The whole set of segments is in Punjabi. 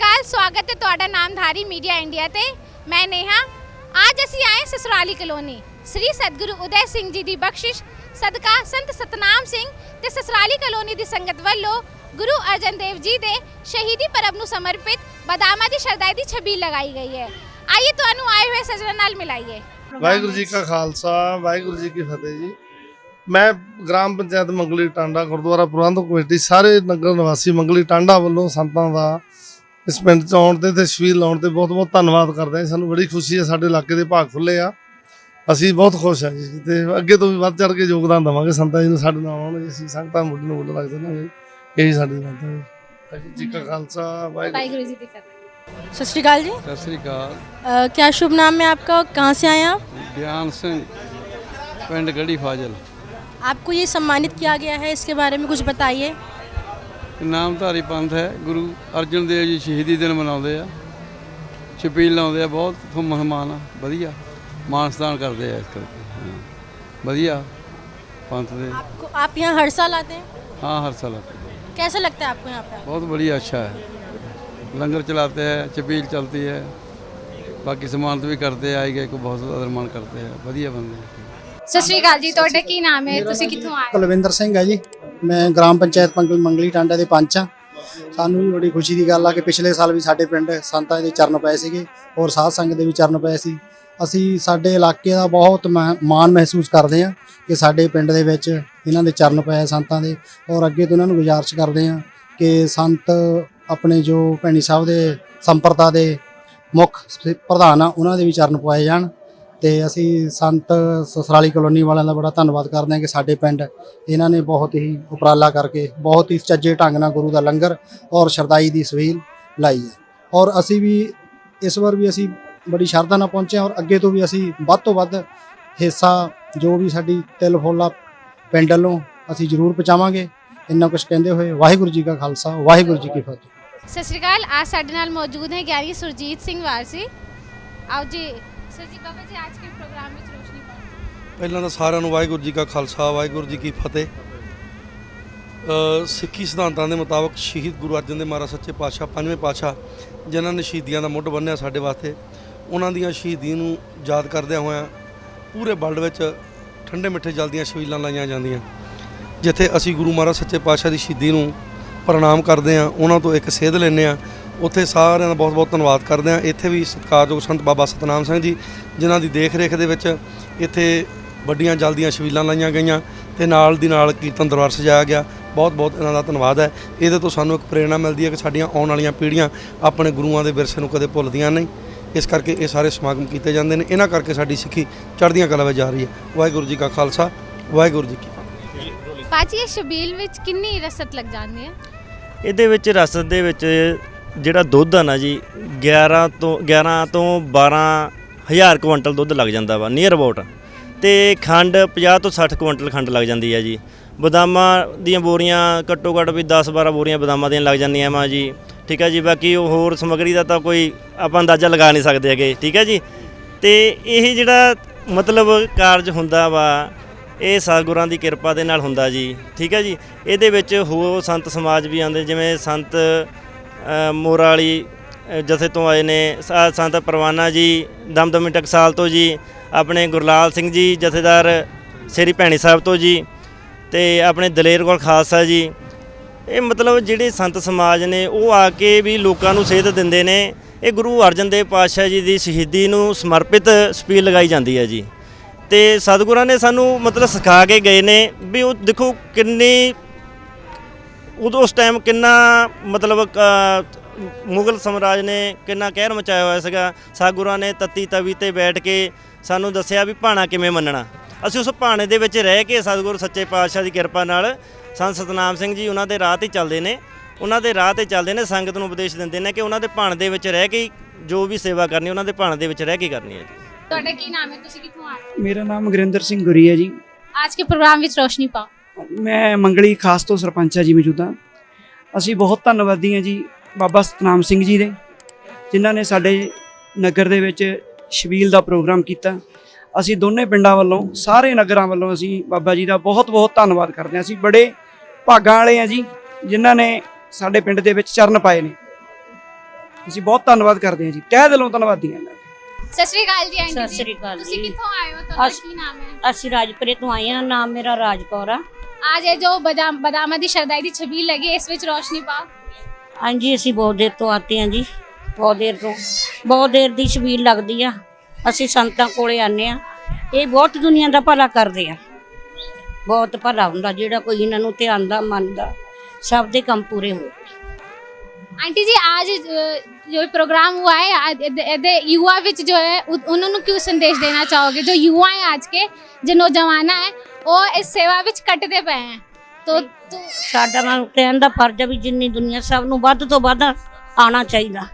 ਅਕਾਲ, ਸਵਾਗਤ ਹੈ ਤੁਹਾਡਾ ਨਾਮਧਾਰੀ ਮੀਡੀਆ ਇੰਡੀਆ ਤੇ। ਮੈਂ ਨੇਹਾ। ਅੱਜ ਅਸੀਂ ਆਏ ਸਸੁਰਾਲੀ ਕਲੋਨੀ। ਸ੍ਰੀ ਸਤਿਗੁਰੂ ਉਦੈ ਸਿੰਘ ਜੀ ਦੀ ਬਖਸ਼ਿਸ਼, ਸਦਕਾ ਸੰਤ ਸਤਨਾਮ ਸਿੰਘ ਤੇ ਸਸੁਰਾਲੀ ਕਲੋਨੀ ਦੀ ਸੰਗਤ ਵੱਲੋਂ ਗੁਰੂ ਅਰਜਨ ਦੇਵ ਜੀ ਦੇ ਸ਼ਹੀਦੀ ਪਰਬ ਨੂੰ ਸਮਰਪਿਤ ਬਦਾਮਾਂ ਦੀ ਸ਼ਰਦਾਈ ਦੀ ਛਬੀਲ ਲਗਾਈ ਗਈ ਹੈ। ਆइए ਤੁਹਾਨੂੰ ਆਏ ਹੋਏ ਸੱਜਣਾਂ ਨਾਲ ਮਿਲਾਈਏ। ਵਾਹਿਗੁਰੂ ਜੀ ਕਾ ਖਾਲਸਾ, ਵਾਹਿਗੁਰੂ ਜੀ ਕੀ ਫਤਿਹ ਜੀ। ਮੈਂ ਗ੍ਰਾਮ ਪੰਚਾਇਤ ਮੰਗਲੀ ਟਾਂਡਾ, ਗੁਰਦੁਆਰਾ ਪ੍ਰਬੰਧਕ ਕਮੇਟੀ, ਸਾਰੇ ਨਗਰ ਨਿਵਾਸੀ ਮੰਗਲੀ ਟਾਂਡਾ ਵੱਲੋਂ ਸੰਤਾਂ ਦਾ ਇਸ ਪਿੰਡ ਚ ਆਉਣ ਤੇ ਤੇ ਸ਼ਵੀਲ ਲਾਉਣ ਤੇ ਬਹੁਤ ਬਹੁਤ ਧੰਨਵਾਦ ਕਰਦੇ ਹਾਂ ਸਾਨੂੰ ਬੜੀ ਖੁਸ਼ੀ ਹੈ ਸਾਡੇ ਇਲਾਕੇ ਦੇ ਭਾਗ ਖੁੱਲੇ ਆ ਅਸੀਂ ਬਹੁਤ ਖੁਸ਼ ਹਾਂ ਜੀ ਤੇ ਅੱਗੇ ਤੋਂ ਵੀ ਵੱਧ ਚੜ ਕੇ ਯੋਗਦਾਨ ਦੇਵਾਂਗੇ ਸੰਤਾਂ ਜੀ ਨੂੰ ਸਾਡੇ ਨਾਲ ਆਉਣ ਅਸੀਂ ਸੰਗਤਾਂ ਮੁੱਢ ਨੂੰ ਮੁੱਢ ਲੱਗਦੇ ਨੇ ਇਹੀ ਸਾਡੀ ਬਾਤ ਹੈ ਵਾਹਿਗੁਰੂ ਜੀ ਕਾ ਖਾਲਸਾ ਵਾਹਿਗੁਰੂ ਵਾਹਿਗੁਰੂ ਜੀ ਦੀ ਫਤਿਹ सत श्रीकाल जी सत श्रीकाल अ, क्या शुभ नाम है आपका कहाँ से आए हैं आप ज्ञान सिंह पिंड गढ़ी फाजल आपको ये सम्मानित किया गया है इसके बारे में कुछ बताइए ਨਾਮਧਾਰੀ ਪੰਥ ਹੈ ਗੁਰੂ ਅਰਜਨ ਦੇਵ ਜੀ ਸ਼ਹੀਦੀ ਦਿਨ ਮਨਾਉਂਦੇ ਆ ਛਪੀਲ ਲਾਉਂਦੇ ਆ ਬਹੁਤ ਥੋ ਮਹਿਮਾਨ ਆ ਵਧੀਆ ਮਾਨਸਦਾਨ ਕਰਦੇ ਆ ਇਸ ਕਰਕੇ ਹਾਂ। ਵਧੀਆ ਪੰਥ ਦੇ आपको आप यहाँ हर साल आते हैं हाँ हर साल आते हैं कैसा लगता है आपको यहाँ पे बहुत बढ़िया अच्छा है लंगर चलाते हैं छपील चलती है बाकी समानत भी करते हैं आई गए को बहुत अदरमान करते हैं बढ़िया बंदे हैं ਸਤਿ ਸ਼੍ਰੀ ਅਕਾਲ ਜੀ ਤੁਹਾਡਾ ਕੀ ਨਾਮ ਹੈ ਤੁਸੀਂ ਕਿੱਥੋਂ ਆਏ ਕੁਲਵਿੰਦਰ ਸਿੰਘ ਹੈ ਜੀ ਮੈਂ ਗ੍ਰਾਮ ਪੰਚਾਇਤ ਪੰਗਲ ਮੰਗਲੀ ਟਾਂਡਾ ਦੇ ਪੰਚ ਹਾਂ। ਸਾਨੂੰ ਵੀ ਬੜੀ ਖੁਸ਼ੀ ਦੀ ਗੱਲ ਆ ਕਿ ਪਿਛਲੇ ਸਾਲ ਵੀ ਸਾਡੇ ਪਿੰਡ ਸੰਤਾਂ ਦੇ ਚਰਨ ਪਏ ਸੀਗੇ ਔਰ ਸਾਧ ਸੰਗਤ ਦੇ ਵੀ ਚਰਨ ਪਏ ਸੀ। ਅਸੀਂ ਸਾਡੇ ਇਲਾਕੇ ਦਾ ਬਹੁਤ ਮਾ- ਮਾਣ ਮਹਿਸੂਸ ਕਰਦੇ ਹਾਂ ਕਿ ਸਾਡੇ ਪਿੰਡ ਦੇ ਵਿੱਚ ਇਹਨਾਂ ਦੇ ਚਰਨ ਪਏ ਸੰਤਾਂ ਦੇ ਔਰ ਅੱਗੇ ਤੋਂ ਇਹਨਾਂ ਨੂੰ ਗੁਜ਼ਾਰਿਸ਼ ਕਰਦੇ ਹਾਂ ਕਿ ਸੰਤ ਆਪਣੇ ਜੋ ਭੈਣੀ ਸਾਹਿਬ ਦੇ ਸੰਪਰਦਾ ਦੇ ਮੁੱਖ ਪ੍ਰਧਾਨ ਆ, ਉਹਨਾਂ ਦੇ ਵੀ ਚਰਨ ਪਵਾਏ ਜਾਣ। ਤੇ ਅਸੀਂ ਸੰਤ ਸਸਰਾਲੀ ਕਲੋਨੀ ਵਾਲਿਆਂ ਦਾ ਬੜਾ ਧੰਨਵਾਦ ਕਰਦੇ ਹਾਂ ਕਿ ਸਾਡੇ ਪਿੰਡ ਇਹਨਾਂ ਨੇ ਬਹੁਤ ਹੀ ਉਪਰਾਲਾ ਕਰਕੇ ਬਹੁਤ ਹੀ ਸੱਚੇ ਢੰਗ ਨਾਲ ਗੁਰੂ ਦਾ ਲੰਗਰ ਔਰ ਸ਼ਰਦਾਈ ਦੀ ਸਵੀਲ ਲਾਈ ਹੈ। ਔਰ ਅਸੀਂ ਵੀ ਇਸ ਵਾਰ ਵੀ ਅਸੀਂ ਬੜੀ ਸ਼ਰਧਾ ਨਾਲ ਪਹੁੰਚੇ ਹਾਂ ਔਰ ਅੱਗੇ ਤੋਂ ਵੀ ਅਸੀਂ ਵੱਧ ਤੋਂ ਵੱਧ ਹਿੱਸਾ ਜੋ ਵੀ ਸਾਡੀ ਤਿਲ ਫੋਲਾ ਪਿੰਡ ਵੱਲੋਂ ਅਸੀਂ ਜ਼ਰੂਰ ਪਹੁੰਚਾਵਾਂਗੇ। ਇੰਨਾ ਕੁਝ ਕਹਿੰਦੇ ਹੋਏ ਵਾਹਿਗੁਰੂ ਜੀ ਕਾ ਖਾਲਸਾ, ਵਾਹਿਗੁਰੂ ਜੀ ਕੀ ਫਤਿਹ। ਸਤਿ ਸ਼੍ਰੀ ਅਕਾਲ ਅੱਜ ਸਾਡੇ ਨਾਲ ਮੌਜੂਦ ਹੈ ਗਿਆਨੀ ਸੁਰਜੀਤ ਸਿੰਘ ਵਾਰਸੀ। ਆਓ ਜੀ। ਸਰ ਜੀ ਬਾਬਾ ਜੀ ਅੱਜ ਕੇ ਪ੍ਰੋਗਰਾਮ ਵਿੱਚ ਰੋਸ਼ਨੀ ਪਾਓ ਪਹਿਲਾਂ ਤਾਂ ਸਾਰਿਆਂ ਨੂੰ ਵਾਹਿਗੁਰੂ ਜੀ ਕਾ ਖਾਲਸਾ ਵਾਹਿਗੁਰੂ ਜੀ ਕੀ ਫਤਿਹ। ਅ, ਸਿੱਖੀ ਸਿਧਾਂਤਾਂ ਦੇ ਮੁਤਾਬਕ ਸ਼ਹੀਦ ਗੁਰੂ ਅਰਜਨ ਦੇਵ ਮਹਾਰਾਜ ਸੱਚੇ ਪਾਤਸ਼ਾਹ ਪੰਜਵੇਂ ਪਾਤਸ਼ਾਹ ਜਿਨ੍ਹਾਂ ਨੇ ਸ਼ਹੀਦੀਆਂ ਦਾ ਮੁੱਢ ਬੰਨਿਆ ਸਾਡੇ ਵਾਸਤੇ ਉਹਨਾਂ ਦੀਆਂ ਸ਼ਹੀਦੀ ਨੂੰ ਯਾਦ ਕਰਦਿਆਂ ਹੋਇਆਂ ਪੂਰੇ ਵਰਲਡ ਵਿੱਚ ਠੰਡੇ ਮਿੱਠੇ ਜਲ ਦੀਆਂ ਛਬੀਲਾਂ ਲਾਈਆਂ ਜਾਂਦੀਆਂ। ਜਿੱਥੇ ਅਸੀਂ ਗੁਰੂ ਮਹਾਰਾਜ ਸੱਚੇ ਪਾਤਸ਼ਾਹ ਦੀ ਸ਼ਹੀਦੀ ਨੂੰ ਪ੍ਰਣਾਮ ਕਰਦੇ ਹਾਂ ਉਹਨਾਂ ਤੋਂ ਇੱਕ ਸੇਧ ਲੈਂਦੇ ਹਾਂ ਉੱਥੇ ਸਾਰਿਆਂ ਦਾ ਬਹੁਤ ਬਹੁਤ ਧੰਨਵਾਦ ਕਰਦੇ ਹਾਂ। ਇੱਥੇ ਵੀ ਸਤਿਕਾਰਯੋਗ ਸੰਤ ਬਾਬਾ ਸਤਨਾਮ ਸਿੰਘ ਜੀ ਜਿਨ੍ਹਾਂ ਦੀ ਦੇਖ ਰੇਖ ਦੇ ਵਿੱਚ ਇੱਥੇ ਵੱਡੀਆਂ ਜਲਦੀਆਂ ਛਬੀਲਾਂ ਲਾਈਆਂ ਗਈਆਂ ਤੇ ਨਾਲ ਦੀ ਨਾਲ ਕੀਰਤਨ ਦਰਬਾਰ ਸਜਾਇਆ ਗਿਆ। ਬਹੁਤ ਬਹੁਤ ਇਹਨਾਂ ਦਾ ਧੰਨਵਾਦ ਹੈ। ਇਹਦੇ ਤੋਂ ਸਾਨੂੰ ਇੱਕ ਪ੍ਰੇਰਣਾ ਮਿਲਦੀ ਹੈ ਕਿ ਸਾਡੀਆਂ ਆਉਣ ਵਾਲੀਆਂ ਪੀੜ੍ਹੀਆਂ ਆਪਣੇ ਗੁਰੂਆਂ ਦੇ ਵਿਰਸੇ ਨੂੰ ਕਦੇ ਭੁੱਲਦੀਆਂ ਨਹੀਂ। ਇਸ ਕਰਕੇ ਇਹ ਸਾਰੇ ਸਮਾਗਮ ਕੀਤੇ ਜਾਂਦੇ ਨੇ। ਇਹਨਾਂ ਕਰਕੇ ਸਾਡੀ ਸਿੱਖੀ ਚੜ੍ਹਦੀਆਂ ਕਲਾ ਵਿੱਚ ਜਾ ਰਹੀ ਹੈ। ਵਾਹਿਗੁਰੂ ਜੀ ਕਾ ਖਾਲਸਾ ਵਾਹਿਗੁਰੂ ਜੀ ਕੀ ਫਤਿਹ। ਪਾਜੀ ਇਹ ਸ਼ਬੀਲ ਵਿੱਚ ਕਿੰਨੀ ਰਸਤ ਲੱਗ ਜਾਂਦੀ ਹੈ? ਇਹਦੇ ਵਿੱਚ ਰਸਦ ਦੇ ਵਿੱਚ ਜਿਹੜਾ ਦੁੱਧ ਆ ਨਾ ਜੀ 11 ਤੋਂ 11 ਤੋਂ 12 ਹਜ਼ਾਰ ਕੁਇੰਟਲ ਦੁੱਧ ਲੱਗ ਜਾਂਦਾ ਵਾ ਨੀਅਰ ਅਬਾਊਟ ਤੇ ਖੰਡ 50 ਤੋਂ 60 ਕੁਇੰਟਲ ਖੰਡ ਲੱਗ ਜਾਂਦੀ ਆ ਜੀ। ਬਦਾਮਾਂ ਦੀਆਂ ਬੋਰੀਆਂ ਘੱਟੋ ਘੱਟ ਵੀ 10 12 ਬੋਰੀਆਂ ਬਦਾਮਾਂ ਦੀਆਂ ਲੱਗ ਜਾਂਦੀਆਂ ਵਾ ਜੀ। ਠੀਕ ਹੈ ਜੀ, ਬਾਕੀ ਉਹ ਹੋਰ ਸਮੱਗਰੀ ਦਾ ਤਾਂ ਕੋਈ ਆਪਾਂ ਅੰਦਾਜ਼ਾ ਲਗਾ ਨਹੀਂ ਸਕਦੇ ਹੈਗੇ, ਠੀਕ ਹੈ ਜੀ। ਤੇ ਇਹ ਜਿਹੜਾ ਮਤਲਬ ਕਾਰਜ ਹੁੰਦਾ ਵਾ, ਇਹ ਸਤਿਗੁਰਾਂ ਦੀ ਕਿਰਪਾ ਦੇ ਨਾਲ ਹੁੰਦਾ ਜੀ, ਠੀਕ ਹੈ ਜੀ। ਇਹਦੇ ਵਿੱਚ ਹੋਰ ਸੰਤ ਸਮਾਜ ਵੀ ਆਉਂਦੇ, ਜਿਵੇਂ ਸੰਤ ਮੋਰਾ ਵਾਲੀ ਜਥੇ ਤੋਂ ਆਏ ਨੇ ਸ- ਸੰਤ ਪਰਵਾਨਾ ਜੀ, ਦਮਦਮੀ ਟਕਸਾਲ ਤੋਂ ਜੀ, ਆਪਣੇ ਗੁਰਲਾਲ ਸਿੰਘ ਜੀ, ਜਥੇਦਾਰ ਸ੍ਰੀ ਭੈਣੀ ਸਾਹਿਬ ਤੋਂ ਜੀ, ਤੇ ਆਪਣੇ ਦਲੇਰ ਕੋਲ ਖਾਲਸਾ ਜੀ। ਇਹ ਮਤਲਬ ਜਿਹੜੇ ਸੰਤ ਸਮਾਜ ਨੇ, ਉਹ ਆ ਕੇ ਵੀ ਲੋਕਾਂ ਨੂੰ ਸੇਧ ਦਿੰਦੇ ਨੇ। ਇਹ ਗੁਰੂ ਅਰਜਨ ਦੇਵ ਪਾਤਸ਼ਾਹ ਜੀ ਦੀ ਸ਼ਹੀਦੀ ਨੂੰ ਸਮਰਪਿਤ ਸਪੀਲ ਲਗਾਈ ਜਾਂਦੀ ਹੈ ਜੀ। ਤੇ ਸਤਿਗੁਰਾਂ ਨੇ ਸਾਨੂੰ ਮਤਲਬ ਸਿਖਾ ਕੇ ਗਏ ਨੇ ਵੀ ਉਹ ਦੇਖੋ ਕਿੰਨੀ ਉਦੋਂ ਉਸ ਟਾਈਮ ਕਿੰਨਾ ਮਤਲਬ ਮੁਗਲ ਸਮਰਾਜ ਨੇ ਕਿੰਨਾ ਕਹਿਰ ਮਚਾਇਆ ਹੋਇਆ ਸੀਗਾ। ਸਤਿਗੁਰਾਂ ਨੇ ਤੱਤੀ ਤਵੀ ਤੇ ਬੈਠ ਕੇ ਸਾਨੂੰ ਦੱਸਿਆ ਵੀ ਭਾਣਾ ਕਿਵੇਂ ਮੰਨਣਾ। ਅਸੀਂ ਉਸ ਭਾਣੇ ਦੇ ਵਿੱਚ ਰਹਿ ਕੇ ਸਤਿਗੁਰੂ ਸੱਚੇ ਪਾਤਸ਼ਾਹ ਦੀ ਕਿਰਪਾ ਨਾਲ ਸੰਤ ਸਤਨਾਮ ਸਿੰਘ ਜੀ ਉਹਨਾਂ ਦੇ ਰਾਹ ਤੇ ਚੱਲਦੇ ਨੇ। ਉਹਨਾਂ ਦੇ ਰਾਹ ਤੇ ਚੱਲਦੇ ਨੇ ਸੰਗਤ ਨੂੰ ਉਪਦੇਸ਼ ਦਿੰਦੇ ਨੇ ਕਿ ਉਹਨਾਂ ਦੇ ਭਾਣ ਦੇ ਵਿੱਚ ਰਹਿ ਕੇ ਹੀ ਜੋ ਵੀ ਸੇਵਾ ਕਰਨੀ ਉਹਨਾਂ ਦੇ ਭਾਣ ਦੇ ਵਿੱਚ ਰਹਿ ਕੇ ਕਰਨੀ ਹੈ ਜੀ। ਤੁਹਾਡਾ ਕੀ ਨਾਮ ਹੈ? ਤੁਸੀਂ ਕਿੱਥੋਂ ਆਏ ਮੇਰਾ ਨਾਮ ਗੁਰਿੰਦਰ ਸਿੰਘ ਗੁਰੀ ਹੈ ਜੀ। ਅੱਜ ਕੇ ਪ੍ਰੋਗਰਾਮ ਵਿੱਚ ਰੋਸ਼ਨੀ ਪਾਓ। ਮੈਂ ਮੰਗਲੀ ਖਾਸ ਤੋਂ ਸਰਪੰਚ ਹਾਂ ਜੀ ਮੌਜੂਦਾ। ਅਸੀਂ ਬਹੁਤ ਧੰਨਵਾਦੀ ਹਾਂ ਜੀ ਬਾਬਾ ਸਤਨਾਮ ਸਿੰਘ ਜੀ ਦੇ ਜਿਨ੍ਹਾਂ ਨੇ ਸਾਡੇ ਨਗਰ ਦੇ ਵਿੱਚ ਸ਼ਬੀਲ ਦਾ ਪ੍ਰੋਗਰਾਮ ਕੀਤਾ। ਅਸੀਂ ਦੋਨੇ ਪਿੰਡਾਂ ਵੱਲੋਂ ਸਾਰੇ ਨਗਰਾਂ ਵੱਲੋਂ ਅਸੀਂ ਬਾਬਾ ਜੀ ਦਾ ਬਹੁਤ ਬਹੁਤ ਧੰਨਵਾਦ ਕਰਦੇ ਹਾਂ। ਅਸੀਂ ਬੜੇ ਭਾਗਾਂ ਵਾਲੇ ਹਾਂ ਜੀ ਜਿਨ੍ਹਾਂ ਨੇ ਸਾਡੇ ਪਿੰਡ ਦੇ ਵਿੱਚ ਚਰਨ ਪਾਏ ਨੇ। ਅਸੀਂ ਬਹੁਤ ਧੰਨਵਾਦ ਕਰਦੇ ਹਾਂ ਜੀ। ਤਹਿ ਦਿਲੋਂ ਧੰਨਵਾਦੀ ਹਾਂ। ਸਤਿ ਸ਼੍ਰੀ ਅਕਾਲ ਜੀ ਆਂਟੀ ਸਤਿ ਜੀ। ਸ੍ਰੀ ਅਕਾਲ ਤੁਸੀਂ। ਕਿੱਥੋਂ ਆਏ ਹੋ? ਤੁਹਾਡਾ ਅਸ- ਕੀ ਨਾਮ ਹੈ? ਅਸੀਂ ਰਾਜਪੁਰੇ ਤੋਂ ਆਏ ਹਾਂ। ਨਾਮ ਮੇਰਾ ਰਾਜਕੌਰ ਆ। आज ये जो बदाम बदामा दी शरदाई दी छबील लगी है इस विच रोशनी पाओ ਹਾਂਜੀ ਅਸੀਂ ਬਹੁਤ ਦੇਰ ਤੋਂ ਆਤੇ ਹਾਂ ਜੀ ਬਹੁਤ ਦੇਰ ਤੋਂ ਬਹੁਤ ਦੇਰ ਦੀ ਛਬੀਲ ਲੱਗਦੀ ਆ ਅਸੀਂ ਸੰਤਾਂ ਕੋਲੇ ਆਨੇ ਆ ਇਹ ਬਹੁਤ ਦੁਨੀਆ ਦਾ ਭਲਾ ਕਰਦੇ ਆ ਬਹੁਤ ਭਲਾ ਹੁੰਦਾ ਜਿਹੜਾ ਕੋਈ ਇਹਨਾਂ ਨੂੰ ਧਿਆਨ ਦਾ ਮੰਨਦਾ ਸਭ ਦੇ ਕੰਮ ਪੂਰੇ ਹੋ आंटी जी आज अ, जो प्रोग्राम हुआ है आज एदे- एदे युवा विच जो है उ- उन्होंने क्यों संदेश देना चाहोगे जो युवा हैं आज के जो नौजवान है ਉਹ ਇਸ ਸੇਵਾ ਵਿੱਚ ਕੱਟਦੇ ਪਏ ਹੈ ਤੋ ਸਾਡਾ ਨਾਲ ਕਹਿਣ ਫਰਜ਼ ਵੀ ਜਿੰਨੀ ਦੁਨੀਆ ਸਭ ਨੂੰ ਵੱਧ ਤੋਂ ਵੱਧ ਆਣਾ ਚਾਹੀਦਾ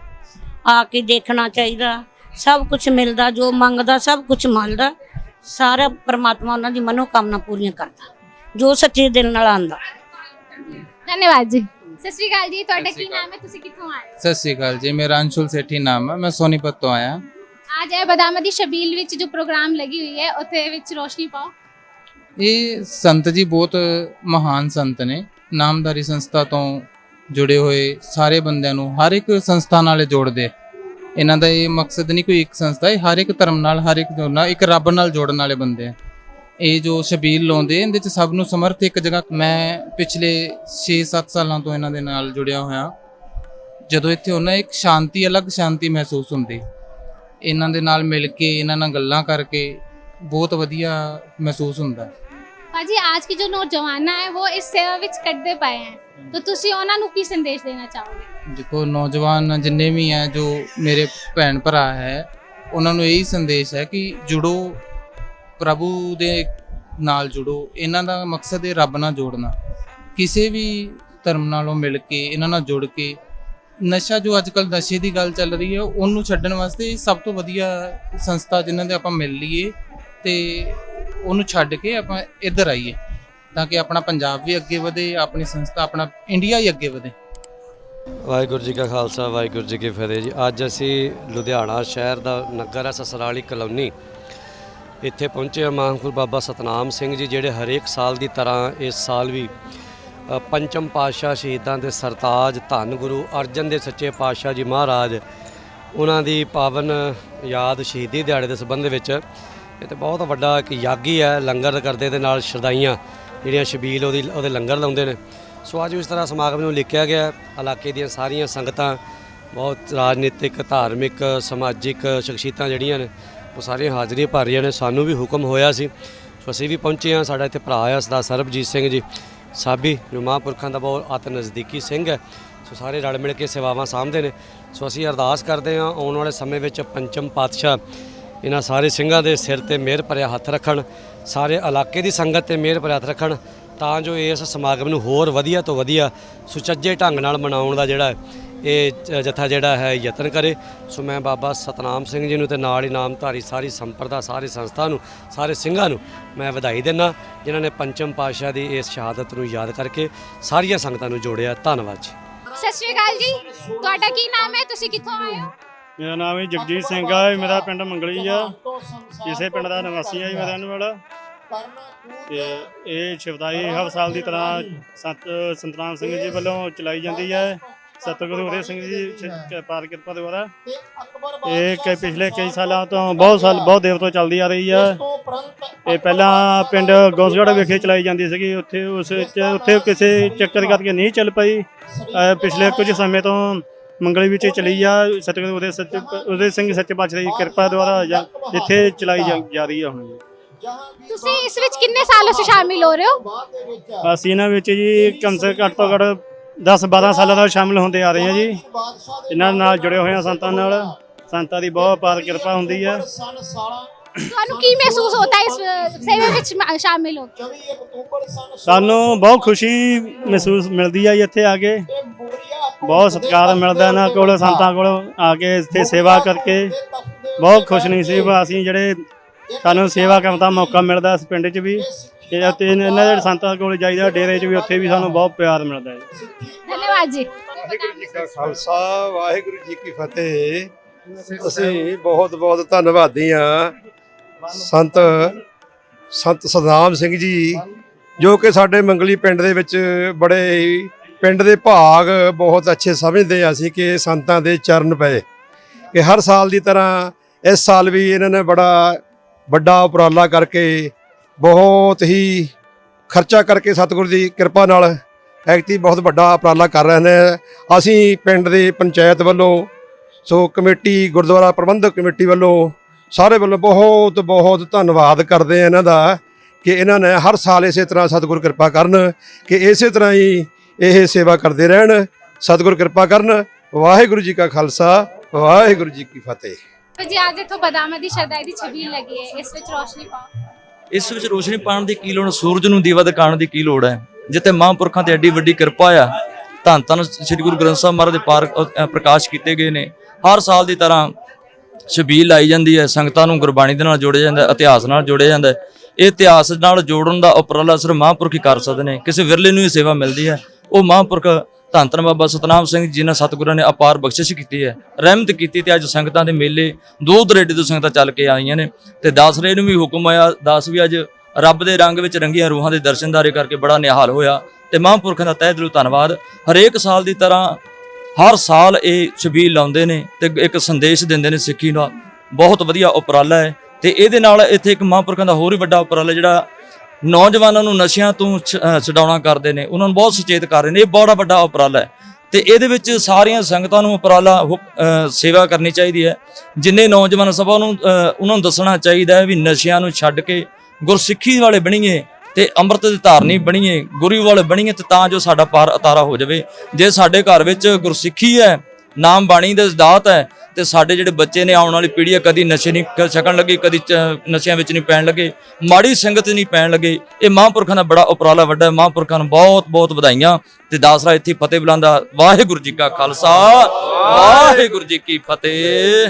ਆ ਕੇ ਦੇਖਣਾ ਚਾਹੀਦਾ। ਸਭ ਕੁਝ ਮਿਲਦਾ ਜੋ ਮੰਗਦਾ ਸਭ ਕੁਝ ਮਿਲਦਾ ਸਾਰਾ ਪ੍ਰਮਾਤਮਾ ਉਹਨਾਂ ਦੀ ਮਨੋਕਾਮਨਾ ਪੂਰੀਆਂ ਕਰਦਾ ਜੋ ਸੱਚੇ ਦਿਲ ਨਾਲ ਆਂਦਾ ਧੰਨਵਾਦ ਜੀ। ਸਤਿ ਸ਼੍ਰੀ ਅਕਾਲ ਜੀ ਤੁਹਾਡਾ ਕੀ ਨਾਮ ਹੈ? ਤੁਸੀਂ ਕਿੱਥੋਂ ਆਏ? ਸਤਿ ਸ਼੍ਰੀ ਅਕਾਲ ਜੀ ਮੇਰਾ ਅੰਸ਼ੁਲ ਸੇਠੀ ਨਾਮ ਹੈ ਮੈਂ ਸੋਨੀਪਤ ਤੋਂ ਆਇਆ। ਅੱਜ ਇਹ ਬਦਾਮਾ ਦੀ ਸ਼ਬੀਲ ਵਿੱਚ ਜੋ ਪ੍ਰੋਗਰਾਮ ਲੱਗੀ ਹੋਈ ਹੈ ਉੱਥੇ ਵਿੱਚ ਰੋਸ਼ਨੀ ਪਾਓ। ਇਹ ਸੰਤ ਜੀ ਬਹੁਤ ਮਹਾਨ ਸੰਤ ਨੇ। ਨਾਮਦਾਰੀ ਸੰਸਥਾ ਤੋਂ ਜੁੜੇ ਹੋਏ ਸਾਰੇ ਬੰਦਿਆਂ ਨੂੰ ਹਰ ਇੱਕ ਸੰਸਥਾ ਨਾਲ ਜੋੜਦੇ ਇਹਨਾਂ ਦਾ ਇਹ ਮਕਸਦ ਨਹੀਂ ਕੋਈ ਇੱਕ ਸੰਸਥਾ, ਇਹ ਹਰ ਇੱਕ ਧਰਮ ਨਾਲ, ਹਰ ਇੱਕ ਜੋੜਨਾ ਇੱਕ ਰੱਬ ਨਾਲ ਜੋੜਨ ਵਾਲੇ ਬੰਦੇ ਆ। ਇਹ ਜੋ ਸ਼ਬੀਲ ਲਾਉਂਦੇ, ਇਹਦੇ ਚ ਸਭ ਨੂੰ ਸਮਰਥ ਇੱਕ ਜਗ੍ਹਾ। ਮੈਂ ਪਿਛਲੇ 6-7 ਸਾਲਾਂ ਤੋਂ ਇਹਨਾਂ ਦੇ ਨਾਲ ਜੁੜਿਆ ਹੋਇਆ। ਜਦੋਂ ਇੱਥੇ ਉਹਨਾਂ ਇੱਕ ਸ਼ਾਂਤੀ, ਅਲੱਗ ਸ਼ਾਂਤੀ ਮਹਿਸੂਸ ਹੁੰਦੀ। ਇਹਨਾਂ ਦੇ ਨਾਲ ਮਿਲ ਕੇ, ਇਹਨਾਂ ਨਾਲ ਗੱਲਾਂ ਕਰਕੇ ਬਹੁਤ ਵਧੀਆ ਮਹਿਸੂਸ ਹੁੰਦਾ। ਭਾਜੀ ਅੱਜ ਕੀ ਜੋ ਨੌਜਵਾਨ ਹੈ, ਉਹ ਇਸ ਸੇਵਾ ਵਿੱਚ ਕੱਢਦੇ ਪਏ ਹੈ। ਤਾਂ ਤੁਸੀਂ ਉਹਨਾਂ ਨੂੰ ਕੀ ਸੰਦੇਸ਼ ਦੇਣਾ ਚਾਹੋਗੇ? ਦੇਖੋ, ਨੌਜਵਾਨ ਜਿੰਨੇ ਵੀ ਹੈ, ਜੋ ਮੇਰੇ ਭੈਣ ਭਰਾ ਹੈ, ਉਹਨਾਂ ਨੂੰ ਇਹੀ ਸੰਦੇਸ਼ ਹੈ ਕਿ ਜੁੜੋ, ਪ੍ਰਭੂ ਦੇ ਨਾਲ ਜੁੜੋ। ਇਹਨਾਂ ਦਾ ਮਕਸਦ ਹੈ ਰੱਬ ਨਾਲ ਜੋੜਨਾ। ਕਿਸੇ ਵੀ ਧਰਮ ਨਾਲੋਂ ਮਿਲ ਕੇ, ਇਹਨਾਂ ਨਾਲ ਜੁੜ ਕੇ, ਨਸ਼ਾ ਜੋ ਅੱਜ ਕੱਲ ਨਸ਼ੇ ਦੀ ਗੱਲ ਚੱਲ ਰਹੀ ਹੈ, ਉਹਨੂੰ ਛੱਡਣ ਵਾਸਤੇ ਸਭ ਤੋਂ ਵਧੀਆ ਸੰਸਥਾ ਜਿਨ੍ਹਾਂ ਦੇ ਆਪਾਂ ਮਿਲ ਲਈਏ, ਤੇ ਉਹਨੂੰ ਛੱਡ ਕੇ ਆਪਾਂ ਇੱਧਰ ਆਈਏ, ਤਾਂ ਕਿ ਆਪਣਾ ਪੰਜਾਬ ਵੀ ਅੱਗੇ ਵਧੇ, ਆਪਣੀ ਸੰਸਥਾ, ਆਪਣਾ ਇੰਡੀਆ ਹੀ ਅੱਗੇ ਵਧੇ। ਵਾਹਿਗੁਰੂ ਜੀ ਕਾ ਖਾਲਸਾ, ਵਾਹਿਗੁਰੂ ਜੀ ਕੀ ਫਤਿਹ ਜੀ। ਅੱਜ ਅਸੀਂ ਲੁਧਿਆਣਾ ਸ਼ਹਿਰ ਦਾ ਨਗਰ ਹੈ ਸਸਰਾਲੀ ਕਲੋਨੀ। ਇੱਥੇ ਪਹੁੰਚੇ ਹਾਂ ਮਹਾਂਪੁਰ ਬਾਬਾ ਸਤਨਾਮ ਸਿੰਘ ਜੀ, ਜਿਹੜੇ ਹਰੇਕ ਸਾਲ ਦੀ ਤਰ੍ਹਾਂ ਇਸ ਸਾਲ ਵੀ ਪੰਚਮ ਪਾਤਸ਼ਾਹ ਸ਼ਹੀਦਾਂ ਦੇ ਸਰਤਾਜ, ਧੰਨ ਗੁਰੂ ਅਰਜਨ ਦੇ ਸੱਚੇ ਪਾਤਸ਼ਾਹ ਜੀ ਮਹਾਰਾਜ, ਉਹਨਾਂ ਦੀ ਪਾਵਨ ਯਾਦ ਸ਼ਹੀਦੀ ਦਿਹਾੜੇ ਦੇ ਸੰਬੰਧ ਵਿੱਚ ਇਹ ਤੇ ਬਹੁਤ ਵੱਡਾ ਇੱਕ ਯਾਗੀ ਹੈ, ਲੰਗਰ ਕਰਦੇ ਦੇ ਨਾਲ ਸ਼ਰਦਾਈਆਂ ਜਿਹੜੀਆਂ ਸ਼ਬੀਲ ਉਹਦੀ, ਉਹਦੇ ਲੰਗਰ ਲਾਉਂਦੇ ਨੇ। ਸੋ ਅੱਜ ਇਸ ਤਰ੍ਹਾਂ ਸਮਾਗਮ ਨੂੰ ਲਿਖਿਆ ਗਿਆ ਇਲਾਕੇ ਦੀਆਂ ਸਾਰੀਆਂ ਸੰਗਤਾਂ ਬਹੁਤ ਰਾਜਨੀਤਿਕ, ਧਾਰਮਿਕ, ਸਮਾਜਿਕ ਸ਼ਖਸੀਅਤਾਂ ਜਿਹੜੀਆਂ ਨੇ, ਉਹ ਸਾਰੀਆਂ ਹਾਜ਼ਰੀਆਂ ਭਰ ਰਹੀਆਂ ਨੇ। ਸਾਨੂੰ ਵੀ ਹੁਕਮ ਹੋਇਆ ਸੀ। ਸੋ ਅਸੀਂ ਵੀ ਪਹੁੰਚੇ ਹਾਂ। ਸਾਡਾ ਇੱਥੇ ਭਰਾ ਆ, ਸਰਦਾਰ ਸਰਬਜੀਤ ਸਿੰਘ ਜੀ। ਸਾਬੀ, ਜੋ ਮਹਾਂਪੁਰਖਾਂ ਦਾ ਬਹੁਤ ਅਤ ਨਜ਼ਦੀਕੀ ਸਿੰਘ ਹੈ। ਸੋ ਸਾਰੇ ਰਲ ਮਿਲ ਕੇ ਸੇਵਾਵਾਂ ਸਾਂਭਦੇ ਨੇ। ਸੋ ਅਸੀਂ ਅਰਦਾਸ ਕਰਦੇ ਹਾਂ, ਆਉਣ ਵਾਲੇ ਸਮੇਂ ਵਿੱਚ ਪੰਚਮ ਪਾਤਸ਼ਾਹ ਇਹਨਾਂ ਸਾਰੇ ਸਿੰਘਾਂ ਦੇ ਸਿਰ ਤੇ ਮਿਹਰ ਭਰਿਆ ਹੱਥ ਰੱਖਣ, ਸਾਰੇ ਇਲਾਕੇ ਦੀ ਸੰਗਤ ਤੇ ਮਿਹਰ ਭਰਿਆ ਹੱਥ ਰੱਖਣ, ਤਾਂ ਜੋ ਇਸ ਸਮਾਗਮ ਨੂੰ ਹੋਰ ਵਧੀਆ ਤੋਂ ਵਧੀਆ ਸੁਚੱਜੇ ਢੰਗ ਨਾਲ ਮਨਾਉਣ ਦਾ ਜਿਹੜਾ ਇਹ ਜਥਾ ਜਿਹੜਾ ਹੈ ਯਤਨ ਕਰੇ। ਸੋ ਮੈਂ ਬਾਬਾ ਸਤਨਾਮ ਸਿੰਘ ਜੀ ਨੂੰ ਤੇ ਨਾਲ ਹੀ ਨਾਮਧਾਰੀ ਸਾਰੀ ਸੰਪਰਦਾ, ਸਾਰੀ ਸੰਸਥਾ ਨੂੰ, ਸਾਰੇ ਸਿੰਘਾਂ ਨੂੰ ਮੈਂ ਵਧਾਈ ਦਿੰਦਾ ਜਿਨ੍ਹਾਂ ਨੇ ਪੰਚਮ ਪਾਤਸ਼ਾਹ ਦੀ ਇਸ ਸ਼ਹਾਦਤ ਨੂੰ ਯਾਦ ਕਰਕੇ ਸਾਰੀਆਂ ਸੰਗਤਾਂ ਨੂੰ ਜੋੜਿਆ। ਧੰਨਵਾਦ ਜੀ। ਸਤਿ ਸ਼੍ਰੀ ਅਕਾਲ ਜੀ। ਤੁਹਾਡਾ ਕੀ ਨਾਮ ਹੈ? ਤੁਸੀਂ ਕਿੱਥੋਂ ਆਏ ਹੋ? ਮੇਰਾ ਨਾਮ ਹੈ ਜਗਜੀਤ ਸਿੰਘ ਆ ਮੇਰਾ ਪਿੰਡ ਮੰਗਲੀ ਆ। ਇਸੇ ਪਿੰਡ ਦਾ ਨਿਵਾਸੀ ਆ ਜੀ ਮੈਂ ਰਹਿਣ ਵਾਲਾ। ਤੇ ਇਹ ਸ਼ਿਵਦਾਈ ਹਰ ਸਾਲ ਦੀ ਤਰ੍ਹਾਂ ਸੰਤ ਸੰਤਰਾਮ ਸਿੰਘ ਜੀ ਵੱਲੋਂ ਚਲਾਈ ਜਾਂਦੀ ਹੈ ਸਤਿਗੁਰੂ ਉਦੇ ਸਿੰਘ ਜੀ ਪਾਰ ਕਿਰਪਾ ਦੁਆਰਾ ਇਹ ਕਈ ਪਿਛਲੇ ਕਈ ਸਾਲਾਂ ਤੋਂ ਬਹੁਤ ਸਾਲ ਬਹੁਤ ਦੇਰ ਤੋਂ ਚੱਲਦੀ ਆ ਰਹੀ ਆ। ਇਹ ਪਹਿਲਾਂ ਪਿੰਡ ਗੋਸਗੜ੍ਹ ਵਿਖੇ ਚਲਾਈ ਜਾਂਦੀ ਸੀਗੀ। ਉੱਥੇ ਉਸ ਵਿੱਚ ਉੱਥੇ ਕਿਸੇ ਚੱਕਰ ਕਰਕੇ ਨਹੀਂ ਚੱਲ ਪਈ। ਪਿਛਲੇ ਕੁਝ ਸਮੇਂ ਤੋਂ ਮੰਗਲੀ ਵਿੱਚ ਚਲੀ ਆ ਸਤਿਗੁਰੂ ਉਦੇ ਸੱਚ ਉਦੇ ਸਿੰਘ ਸੱਚੇ ਪਾਤਸ਼ਾਹ ਦੀ ਕਿਰਪਾ ਦੁਆਰਾ ਜਾਂ ਇੱਥੇ ਚਲਾਈ ਜਾ- ਜਾ ਰਹੀ ਆ ਹੁਣ ਜੀ। ਤੁਸੀਂ ਇਸ ਵਿੱਚ ਕਿੰਨੇ ਸਾਲੋਂ ਸੇ ਸ਼ਾਮਿਲ ਹੋ ਰਹੇ ਹੋ? ਅਸੀਂ ਇਹਨਾਂ ਵਿੱਚ ਜੀ ਕਮ ਸੇ ਘੱਟ ਤੋਂ ਘੱਟ 10 12 ਸਾਲਾਂ ਤੋਂ ਸ਼ਾਮਿਲ ਹੁੰਦੇ ਆ ਰਹੇ ਹਾਂ ਜੀ। ਇਹਨਾਂ ਨਾਲ ਜੁੜੇ ਹੋਏ ਆ ਸੰਤਾਂ ਨਾਲ। ਸੰਤਾਂ ਦੀ ਬਹੁਤ ਅਪਾਰ ਕਿਰਪਾ ਹੁੰਦੀ ਹੈ ਤੁਹਾਨੂੰ ਕੀ ਮਹਿਸੂਸ ਹੁੰਦਾ ਹੈ ਇਸ ਅ, ਸੇਵਾ ਵਿੱਚ ਮ- ਸ਼ਾਮਿਲ ਹੋ ਕੇ? ਸਾਨੂੰ ਬਹੁਤ ਖੁਸ਼ੀ ਮਹਿਸੂਸ ਮਿਲਦੀ ਹੈ ਜੀ ਇੱਥੇ ਆ ਕੇ। ਬਹੁਤ ਸਤਿਕਾਰ ਮਿਲਦਾ ਇਹਨਾਂ ਕੋਲ ਸੰਤਾਂ ਕੋਲ ਆ ਕੇ ਇੱਥੇ ਸੇਵਾ ਕਰਕੇ। ਬਹੁਤ ਖੁਸ਼ ਨਸੀਬ ਆ ਅਸੀਂ ਜਿਹੜੇ ਸਾਨੂੰ ਸੇਵਾ ਕਰਨ ਦਾ ਮੌਕਾ ਮਿਲਦਾ ਇਸ ਪਿੰਡ 'ਚ ਵੀ। ਤੇ ਅਤੇ ਇਹਨਾਂ ਦੇ ਸੰਤਾਂ ਕੋਲ ਜਾਈਦਾ ਡੇਰੇ 'ਚ ਵੀ ਉੱਥੇ ਵੀ ਸਾਨੂੰ ਬਹੁਤ ਪਿਆਰ ਮਿਲਦਾ ਹੈ। ਧੰਨਵਾਦ ਜੀ। ਵਾਹਿਗੁਰੂ ਜੀ ਕਾ ਖਾਲਸਾ ਵਾਹਿਗੁਰੂ ਜੀ ਕੀ ਫਤਿਹ। ਅਸੀਂ ਬਹੁਤ ਬਹੁਤ ਧੰਨਵਾਦੀ ਹਾਂ ਸੰਤ ਸੰਤ ਸਤਨਾਮ ਸਿੰਘ ਜੀ ਜੋ ਕਿ ਸਾਡੇ ਮੰਗਲੀ ਪਿੰਡ ਦੇ ਵਿੱਚ ਬੜੇ ਹੀ ਪਿੰਡ ਦੇ ਭਾਗ ਬਹੁਤ ਅੱਛੇ ਸਮਝਦੇ ਹਾਂ ਅਸੀਂ ਕਿ ਸੰਤਾਂ ਦੇ ਚਰਨ ਪਏ। ਕਿ ਹਰ ਸਾਲ ਦੀ ਤਰ੍ਹਾਂ ਇਸ ਸਾਲ ਵੀ ਇਹਨਾਂ ਨੇ ਬੜਾ ਵੱਡਾ ਉਪਰਾਲਾ ਕਰਕੇ ਬਹੁਤ ਹੀ ਖਰਚਾ ਕਰਕੇ ਸਤਿਗੁਰੂ ਦੀ ਕਿਰਪਾ ਨਾਲ ਐਕਟੀ ਬਹੁਤ ਵੱਡਾ ਉਪਰਾਲਾ ਕਰ ਰਹੇ ਨੇ। ਅਸੀਂ ਪਿੰਡ ਦੇ ਪੰਚਾਇਤ ਵੱਲੋਂ, ਸੋ ਕਮੇਟੀ, ਗੁਰਦੁਆਰਾ ਪ੍ਰਬੰਧਕ ਕਮੇਟੀ ਵੱਲੋਂ ਸਾਰੇ ਵੱਲੋਂ ਬਹੁਤ ਬਹੁਤ ਧੰਨਵਾਦ ਕਰਦੇ ਆ ਇਹਨਾਂ ਦਾ ਕਿ ਇਹਨਾਂ ਨੇ ਹਰ ਸਾਲ ਇਸੇ ਤਰ੍ਹਾਂ ਸਤਿਗੁਰ ਕਿਰਪਾ ਕਰਨ ਕਿ ਇਸੇ ਤਰ੍ਹਾਂ ਹੀ ਇਹ ਸੇਵਾ ਕਰਦੇ ਰਹਿਣ ਸਤਿਗੁਰ ਕਿਰਪਾ ਕਰਨ ਵਾਹਿਗੁਰੂ ਜੀ ਕਾ ਖਾਲਸਾ ਵਾਹਿਗੁਰੂ ਜੀ ਕੀ ਫਤਿਹ। ਜੀ ਅੱਜ ਇੱਥੋਂ ਬਦਾਮਾਂ ਦੀ ਸ਼ਰਦਾਈ ਦੀ ਛਬੀਲ ਲੱਗੀ ਹੈ ਇਸ ਵਿੱਚ ਰੋਸ਼ਨੀ ਪਾਓ। ਇਸ ਵਿੱਚ ਰੋਸ਼ਨੀ ਪਾਉਣ ਦੀ ਕੀ ਲੋੜ ਸੂਰਜ ਨੂੰ ਦੀਵਾ ਦਿਖਾਉਣ ਦੀ ਕੀ ਲੋੜ ਹੈ? ਜਿੱਥੇ ਮਹਾਂਪੁਰਖਾਂ ਤੇ ਐਡੀ ਵੱਡੀ ਕਿਰਪਾ ਆ ਧੰਨ ਧੰਨ ਸ੍ਰੀ ਗੁਰੂ ਗ੍ਰੰਥ ਸਾਹਿਬ ਮਹਾਰਾਜ ਦੇ ਪਾਰ ਪ੍ਰਕਾਸ਼ ਕੀਤੇ ਗਏ ਨੇ। ਹਰ ਸਾਲ ਦੀ ਤਰ੍ਹਾਂ ਛਬੀਲ ਲਾਈ ਜਾਂਦੀ ਹੈ ਸੰਗਤਾਂ ਨੂੰ ਗੁਰਬਾਣੀ ਦੇ ਨਾਲ ਜੋੜਿਆ ਜਾਂਦਾ ਹੈ ਇਤਿਹਾਸ ਨਾਲ ਜੋੜਿਆ ਜਾਂਦਾ ਹੈ। ਇਹ ਇਤਿਹਾਸ ਨਾਲ ਜੋੜਨ ਦਾ ਉਪਰਾਲਾ ਸਿਰਫ ਮਹਾਂਪੁਰਖ ਹੀ ਕਰ ਸਕਦੇ ਨੇ ਕਿਸੇ ਵਿਰਲੇ ਨੂੰ ਹੀ ਸੇਵਾ ਮਿਲਦੀ ਹੈ। ਉਹ ਮਹਾਂਪੁਰਖ ਧੰਨ ਧੰਨ ਬਾਬਾ ਸਤਨਾਮ ਸਿੰਘ ਜੀ ਨੇ ਸਤਿਗੁਰਾਂ ਨੇ ਅਪਾਰ ਬਖਸ਼ਿਸ਼ ਕੀਤੀ ਹੈ, ਰਹਿਮਤ ਕੀਤੀ ਤੇ ਅੱਜ ਸੰਗਤਾਂ ਦੇ ਮੇਲੇ ਦੂਰ ਦਰੇਡੇ ਤੋਂ ਸੰਗਤਾਂ ਚੱਲ ਕੇ ਆਈਆਂ ਨੇ ਤੇ ਦਾਸਰੇ ਨੂੰ ਵੀ ਹੁਕਮ ਆਇਆ ਦਾਸ ਵੀ ਅੱਜ ਰੱਬ ਦੇ ਰੰਗ ਵਿੱਚ ਰੰਗੀਆਂ ਰੂਹਾਂ ਦੇ ਦਰਸ਼ਨਦਾਰੇ ਕਰਕੇ ਬੜਾ ਨਿਹਾਲ ਹੋਇਆ ਤੇ ਮਹਾਂਪੁਰਖਾਂ ਦਾ ਤਹਿ ਦਿਲੋਂ ਧੰਨਵਾਦ। ਹਰੇਕ ਸਾਲ ਦੀ ਤਰ੍ਹਾਂ ਹਰ ਸਾਲ ਇਹ ਛਬੀਲ ਲਾਉਂਦੇ ਨੇ ਤੇ ਇੱਕ ਸੰਦੇਸ਼ ਦਿੰਦੇ ਨੇ ਸਿੱਖੀ ਦਾ, ਬਹੁਤ ਵਧੀਆ ਉਪਰਾਲਾ ਹੈ ਤੇ ਇਹਦੇ ਨਾਲ ਇੱਥੇ ਇੱਕ ਮਹਾਂਪੁਰਖਾਂ ਦਾ ਹੋਰ ਵੀ ਵੱਡਾ ਉਪਰਾਲਾ ਜਿਹੜਾ ਨੌਜਵਾਨਾਂ ਨੂੰ ਨਸ਼ਿਆਂ ਤੋਂ ਛ- ਛਡਾਉਣਾ ਕਰਦੇ ਨੇ। ਉਹਨਾਂ ਨੂੰ ਬਹੁਤ ਸੁਚੇਤ ਕਰ ਰਹੇ ਨੇ। ਇਹ ਬੜਾ ਵੱਡਾ ਉਪਰਾਲਾ ਹੈ। ਤੇ ਇਹਦੇ ਵਿੱਚ ਸਾਰੀਆਂ ਸੰਗਤਾਂ ਨੂੰ ਉਪਰਾਲਾ ਹੁਕ- ਸੇਵਾ ਕਰਨੀ ਚਾਹੀਦੀ ਹੈ। ਜਿੰਨੇ ਨੌਜਵਾਨ ਸਭਾ ਨੂੰ ਉਹਨਾਂ ਨੂੰ ਦੱਸਣਾ ਚਾਹੀਦਾ ਹੈ ਵੀ ਨਸ਼ਿਆਂ ਨੂੰ ਛੱਡ ਕੇ ਗੁਰਸਿੱਖੀ ਵਾਲੇ ਬਣੀਏ ਤੇ ਅੰਮ੍ਰਿਤ ਦੇ ਧਾਰਨੀ ਬਣੀਏ, ਗੁਰੂ ਵਾਲੇ ਬਣੀਏ ਤੇ ਤਾਂ ਜੋ ਸਾਡਾ ਪਾਰ ਅਤਾਰਾ ਹੋ ਜਾਵੇ। ਜੇ ਸਾਡੇ ਘਰ ਵਿੱਚ ਗੁਰਸਿੱਖੀ ਹੈ ਨਾਮ ਬਾਣੀ ਦੇ ਦਾਤ ਹੈ ਤੇ ਸਾਡੇ ਜਿਹੜੇ ਬੱਚੇ ਨੇ ਆਉਣ ਵਾਲੀ ਪੀੜ੍ਹੀ ਹੈ ਕਦੀ ਨਸ਼ੇ ਨਹੀਂ ਛਕਣ ਲੱਗੇ, ਕਦੀ ਚ- ਨਸ਼ਿਆਂ ਵਿੱਚ ਨਹੀਂ ਪੈਣ ਲੱਗੇ, ਮਾੜੀ ਸੰਗਤ ਨਹੀਂ ਪੈਣ ਲੱਗੇ। ਇਹ ਮਹਾਂਪੁਰਖਾਂ ਦਾ ਬੜਾ ਉਪਰਾਲਾ ਵੱਡਾ ਮਹਾਂਪੁਰਖਾਂ ਨੂੰ ਬਹੁਤ ਬਹੁਤ ਵਧਾਈਆਂ। ਤੇ ਦਾਸਰਾ ਇੱਥੇ ਫਤਿਹ ਬੁਲਾਉਂਦਾ ਵਾਹਿਗੁਰੂ ਜੀ ਕਾ ਖਾਲਸਾ, ਵਾਹਿਗੁਰੂ ਜੀ ਕੀ ਫਤਿਹ।